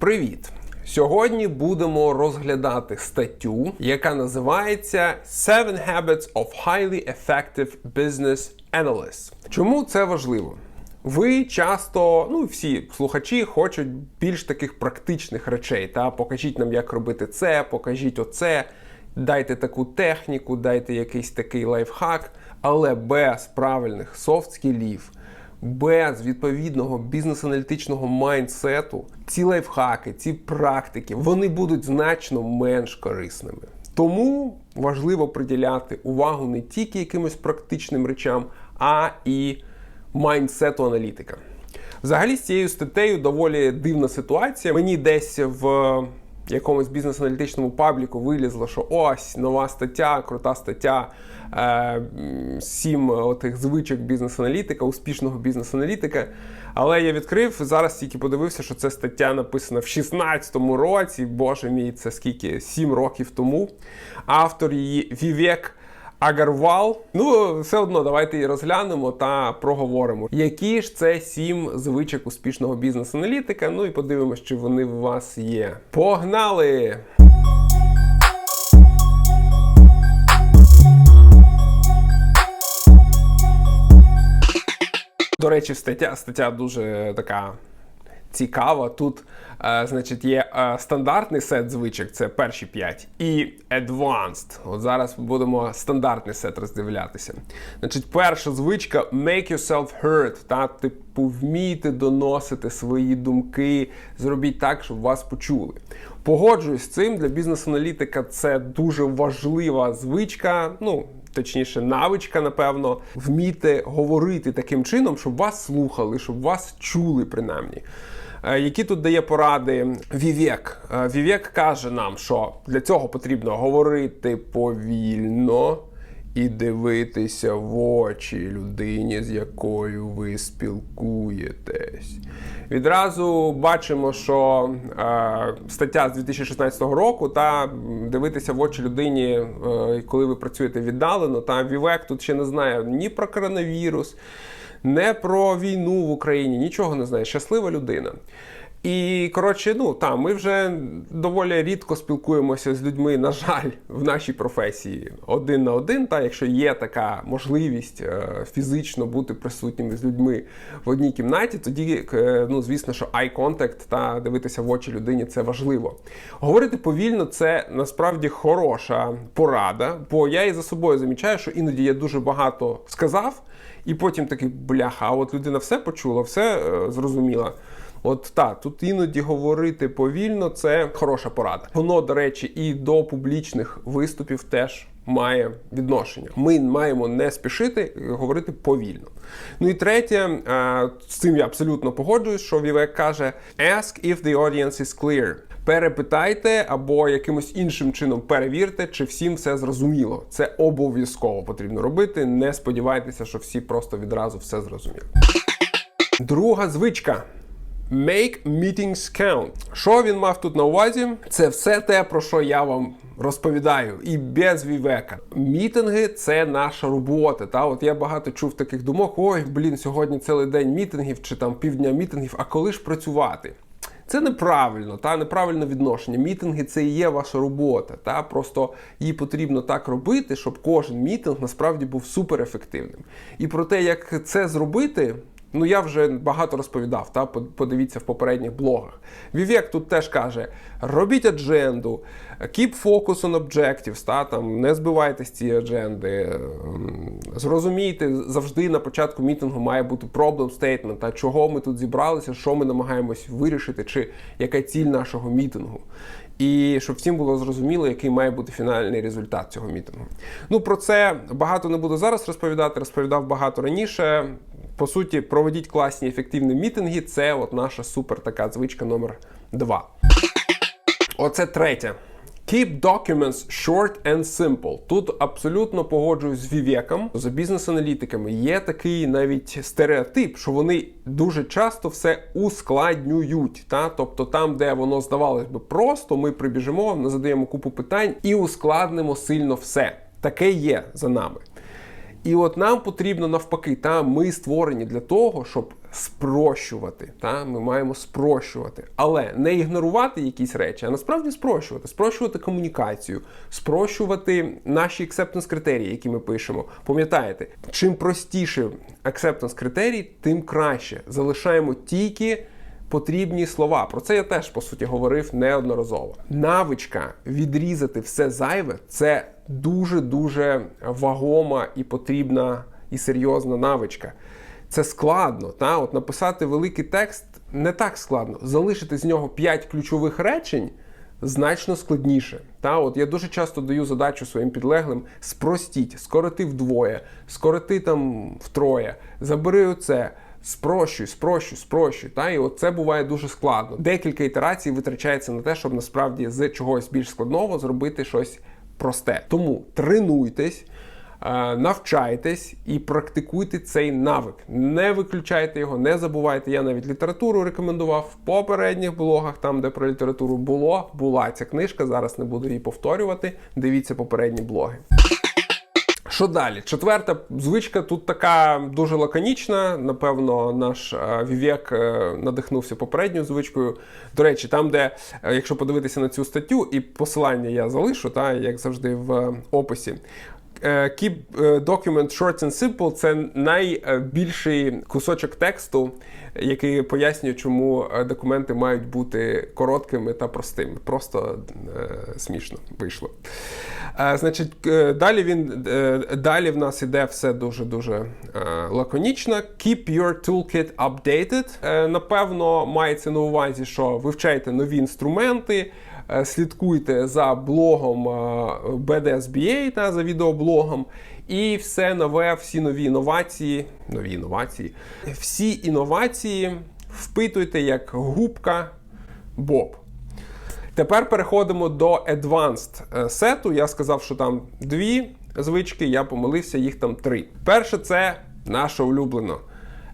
Привіт! Сьогодні будемо розглядати статтю, яка називається Seven Habits of Highly Effective Business Analysts. Чому це важливо? Ви часто, ну всі слухачі хочуть більш таких практичних речей. Та покажіть нам, як робити це, покажіть оце, дайте таку техніку, дайте якийсь такий лайфхак, але без правильних софт-скілів, без відповідного бізнес-аналітичного майндсету ці лайфхаки, ці практики, вони будуть значно менш корисними. Тому важливо приділяти увагу не тільки якимось практичним речам, а і майндсету аналітика. Взагалі з цією статтею доволі дивна ситуація. Мені десь в якомусь бізнес-аналітичному пабліку вилізло, що ось нова стаття, крута стаття. е, Сім отих звичок бізнес-аналітика, успішного бізнес-аналітика. Але я відкрив зараз тільки подивився, що це стаття написана в 16-му році. Боже мій, це скільки? Сім років тому. Автор її Вівек Агарвал. Ну, все одно, давайте її розглянемо та проговоримо. Які ж це сім звичок успішного бізнес-аналітика? Ну і подивимося, чи вони у вас є. Погнали! До речі, стаття, стаття дуже така цікава. Тут, е, значить, є е, стандартний сет звичок, це перші п'ять, і advanced. От зараз будемо стандартний сет роздивлятися. Значить, перша звичка make yourself heard. Та, типу, вмійте доносити свої думки, зробіть так, щоб вас почули. Погоджуюсь з цим для бізнес-аналітика це дуже важлива звичка. Ну, точніше, навичка, напевно, вміти говорити таким чином, щоб вас слухали, щоб вас чули, принаймні. Е, Які тут дає поради Вівек? Е, Вівек каже нам, що для цього потрібно говорити повільно і дивитися в очі людині, з якою ви спілкуєтесь. Відразу бачимо, що е, стаття з 2016 року та дивитися в очі людині, е, коли ви працюєте віддалено. Та Вівек тут ще не знає ні про коронавірус, не про війну в Україні, нічого не знає. Щаслива людина. І коротше, ну там ми вже доволі рідко спілкуємося з людьми, на жаль, в нашій професії один на один. Та якщо є така можливість е, фізично бути присутніми з людьми в одній кімнаті, тоді е, ну звісно, що eye contact та дивитися в очі людині це важливо. Говорити повільно це насправді хороша порада, бо я і за собою замічаю, що іноді я дуже багато сказав, і потім такий бляха, а от людина все почула, все е, зрозуміла. От так, тут іноді говорити повільно це хороша порада. Воно, до речі, і до публічних виступів теж має відношення. Ми маємо не спішити е, говорити повільно. Ну і третє, е, з цим я абсолютно погоджуюсь, що Вівек каже: Ask if the audience is clear. Перепитайте або якимось іншим чином перевірте, чи всім все зрозуміло. Це обов'язково потрібно робити. Не сподівайтеся, що всі просто відразу все зрозуміли. Друга звичка. Make meetings count. Що він мав тут на увазі? Це все те, про що я вам розповідаю, і без вівека. Мітинги це наша робота. Та от я багато чув таких думок: ой, блін, сьогодні цілий день мітингів чи там півдня мітингів. А коли ж працювати? Це неправильно, та неправильне відношення. Мітинги це і є ваша робота. Та просто її потрібно так робити, щоб кожен мітинг насправді був суперефективним. І про те, як це зробити. Ну, я вже багато розповідав, та подивіться в попередніх блогах. Вівек тут теж каже: робіть адженду, keep focus on objectives, та там не збивайте з цієї адженди. ем, Зрозумійте, завжди на початку мітингу має бути problem statement, та чого ми тут зібралися, що ми намагаємось вирішити, чи яка ціль нашого мітингу. І щоб всім було зрозуміло, який має бути фінальний результат цього мітингу. Ну про це багато не буду зараз розповідати, розповідав багато раніше. По суті, проведіть класні ефективні мітинги. Це от наша супер така звичка номер два. Оце третє. Keep documents short and simple. Тут абсолютно погоджуюсь з Вівеком. За бізнес-аналітиками є такий навіть стереотип, що вони дуже часто все ускладнюють. Та? Тобто там, де воно здавалось би просто, ми прибіжимо, задаємо купу питань і ускладнимо сильно все. Таке є за нами. І от нам потрібно навпаки, та ми створені для того, щоб спрощувати. Та? Ми маємо спрощувати. Але не ігнорувати якісь речі, а насправді спрощувати. Спрощувати комунікацію, спрощувати наші acceptance критерії, які ми пишемо. Пам'ятаєте, чим простіше acceptance критерій, тим краще. Залишаємо тільки. Потрібні слова. Про це я теж по суті говорив неодноразово. Навичка відрізати все зайве це дуже дуже вагома і потрібна і серйозна навичка. Це складно. Та? От написати великий текст не так складно. Залишити з нього 5 ключових речень значно складніше. Та? От Я дуже часто даю задачу своїм підлеглим: спростіть, скороти вдвоє, скороти там втроє, забери оце. Спрощуй, спрощуй, спрощуй. Та? І от це буває дуже складно. Декілька ітерацій витрачається на те, щоб насправді з чогось більш складного зробити щось просте. Тому тренуйтесь. Е, навчайтесь і практикуйте цей навик. Не виключайте його, не забувайте. Я навіть літературу рекомендував в попередніх блогах, там де про літературу було, була ця книжка. Зараз не буду її повторювати. Дивіться попередні блоги. Що далі? Четверта звичка тут така дуже лаконічна. Напевно, наш е, Вівек е, надихнувся попередньою звичкою. До речі, там, де, е, якщо подивитися на цю статтю, і посилання я залишу, та, як завжди, в описі. Keep document short and simple це найбільший кусочок тексту, який пояснює, чому документи мають бути короткими та простими. Просто е, смішно вийшло. Е, значить, далі він далі в нас іде все дуже дуже е, лаконічно. Keep your toolkit updated. Е, напевно, мається на увазі, що вивчайте нові інструменти. Слідкуйте за блогом BDSBA та за відеоблогом, і все нове, всі нові інновації, нові інновації, всі інновації впитуйте як губка Боб. Тепер переходимо до Advanced сету. Я сказав, що там дві звички, я помилився, їх там три. Перше, це наше улюблено.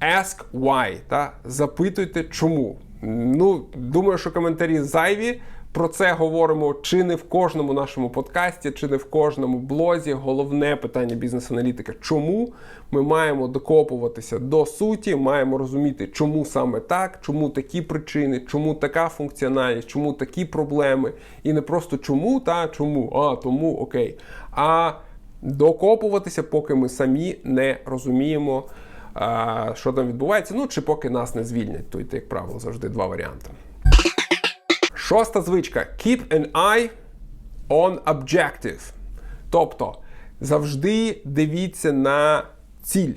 Ask why. Та? Запитуйте чому. Ну, думаю, що коментарі зайві. Про це говоримо чи не в кожному нашому подкасті, чи не в кожному блозі. Головне питання бізнес-аналітика. Чому ми маємо докопуватися до суті, маємо розуміти, чому саме так, чому такі причини, чому така функціональність, чому такі проблеми. І не просто чому, та чому, а тому окей. А докопуватися, поки ми самі не розуміємо, що там відбувається. Ну чи поки нас не звільнять. Тут, як правило, завжди два варіанти. Шоста звичка keep an eye on objective. Тобто завжди дивіться на ціль.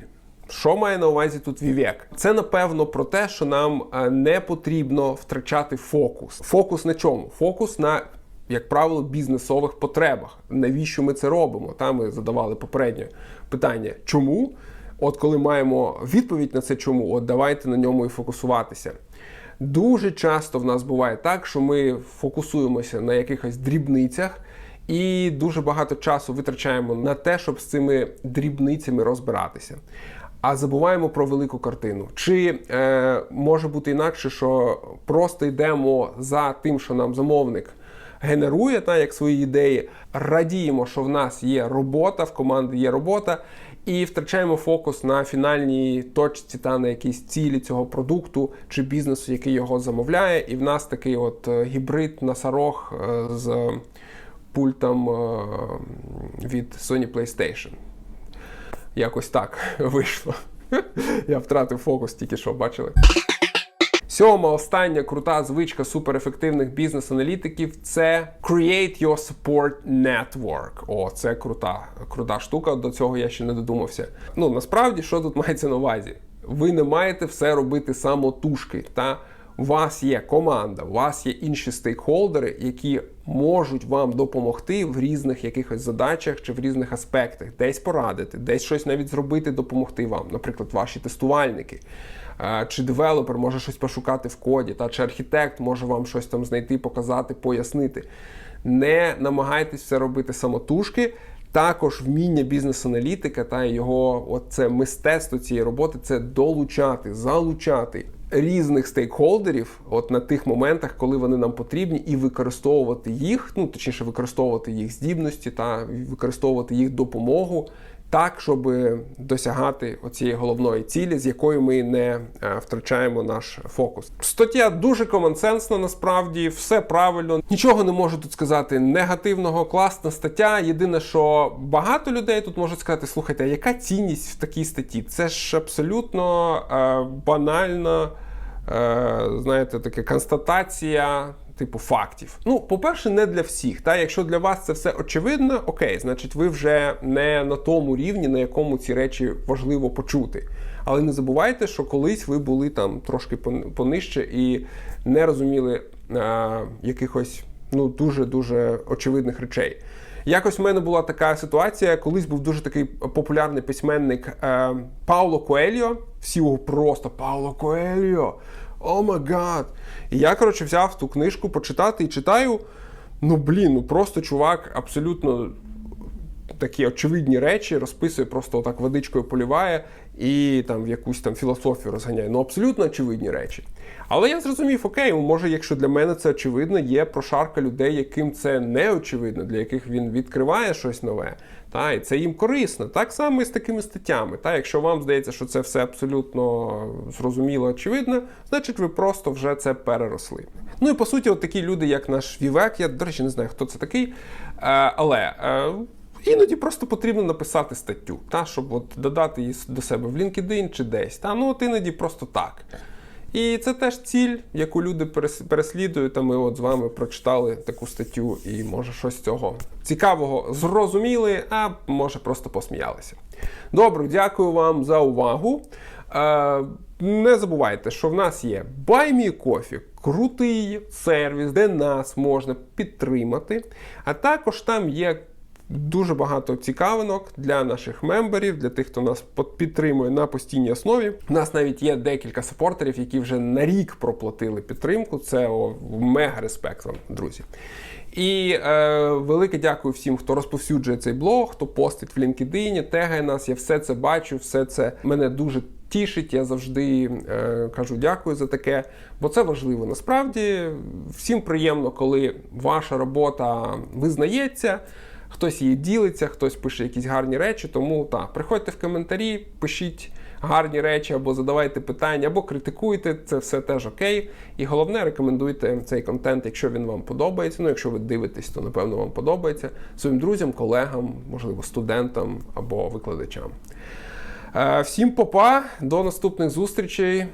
Що має на увазі тут Вівек? Це напевно про те, що нам не потрібно втрачати фокус. Фокус на чому? Фокус на, як правило, бізнесових потребах. Навіщо ми це робимо? Там ми задавали попереднє питання. Чому? От коли маємо відповідь на це, чому, от давайте на ньому і фокусуватися. Дуже часто в нас буває так, що ми фокусуємося на якихось дрібницях і дуже багато часу витрачаємо на те, щоб з цими дрібницями розбиратися. А забуваємо про велику картину. Чи е, може бути інакше, що просто йдемо за тим, що нам замовник генерує, та як свої ідеї, радіємо, що в нас є робота, в команди є робота, і втрачаємо фокус на фінальній точці та на якійсь цілі цього продукту чи бізнесу, який його замовляє. І в нас такий от гібрид носорог з пультом від Sony PlayStation. Якось так вийшло. Я втратив фокус тільки що, бачили. Сьома остання крута звичка суперефективних бізнес-аналітиків це Create your support network. О, це крута, крута штука. До цього я ще не додумався. Ну насправді, що тут мається на увазі? Ви не маєте все робити самотужки. Та у вас є команда, у вас є інші стейкхолдери, які можуть вам допомогти в різних якихось задачах чи в різних аспектах, десь порадити, десь щось навіть зробити, допомогти вам, наприклад, ваші тестувальники. Чи девелопер може щось пошукати в коді, та чи архітект може вам щось там знайти, показати, пояснити. Не намагайтесь все робити самотужки. Також вміння бізнес-аналітика та його оце мистецтво цієї роботи це долучати, залучати різних стейкхолдерів, от на тих моментах, коли вони нам потрібні, і використовувати їх, ну точніше, використовувати їх здібності та використовувати їх допомогу так, щоб досягати оцієї головної цілі, з якою ми не е, втрачаємо наш фокус. Стаття дуже комонсенсна, насправді, все правильно. Нічого не можу тут сказати негативного, класна стаття. Єдине, що багато людей тут можуть сказати: слухайте, а яка цінність в такій статті? Це ж абсолютно е, банально, е, знаєте, таке констатація. Типу фактів. Ну, по-перше, не для всіх. Та якщо для вас це все очевидно, окей, значить ви вже не на тому рівні, на якому ці речі важливо почути. Але не забувайте, що колись ви були там трошки понижче і не розуміли е, якихось ну дуже дуже очевидних речей. Якось в мене була така ситуація, колись був дуже такий популярний письменник е, Пауло Коельо. Всі його просто Пауло Коельо. О май гад! І я, коротше, взяв ту книжку почитати і читаю. Ну, блін, ну просто чувак абсолютно такі очевидні речі розписує, просто отак водичкою поліває і там в якусь там філософію розганяє. Ну, абсолютно очевидні речі. Але я зрозумів, окей, може, якщо для мене це очевидно, є прошарка людей, яким це не очевидно, для яких він відкриває щось нове. Та, і це їм корисно. Так само і з такими статтями. Та, якщо вам здається, що це все абсолютно зрозуміло, очевидно, значить ви просто вже це переросли. Ну і по суті, от такі люди, як наш Вівек, я, до речі, не знаю, хто це такий. Е, але. Е, Іноді просто потрібно написати статтю, та, щоб от додати її до себе в LinkedIn чи десь. Та, ну от іноді просто так. І це теж ціль, яку люди переслідують. А ми от з вами прочитали таку статтю і може щось цього цікавого зрозуміли, а може просто посміялися. Добре, дякую вам за увагу. Е, не забувайте, що в нас є BuyMeCoffee, крутий сервіс, де нас можна підтримати. А також там є дуже багато цікавинок для наших мемберів, для тих, хто нас підтримує на постійній основі. У нас навіть є декілька саппортерів, які вже на рік проплатили підтримку. Це о, мега респект вам, друзі. І е, велике дякую всім, хто розповсюджує цей блог, хто постить в LinkedIn, тегає нас. Я все це бачу, все це мене дуже тішить. Я завжди е, кажу дякую за таке, бо це важливо. Насправді всім приємно, коли ваша робота визнається. Хтось її ділиться, хтось пише якісь гарні речі. Тому так, приходьте в коментарі, пишіть гарні речі, або задавайте питання, або критикуйте. Це все теж окей. І головне, рекомендуйте цей контент, якщо він вам подобається. Ну, якщо ви дивитесь, то напевно вам подобається своїм друзям, колегам, можливо, студентам або викладачам. Е, Всім попа, до наступних зустрічей.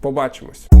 Побачимось.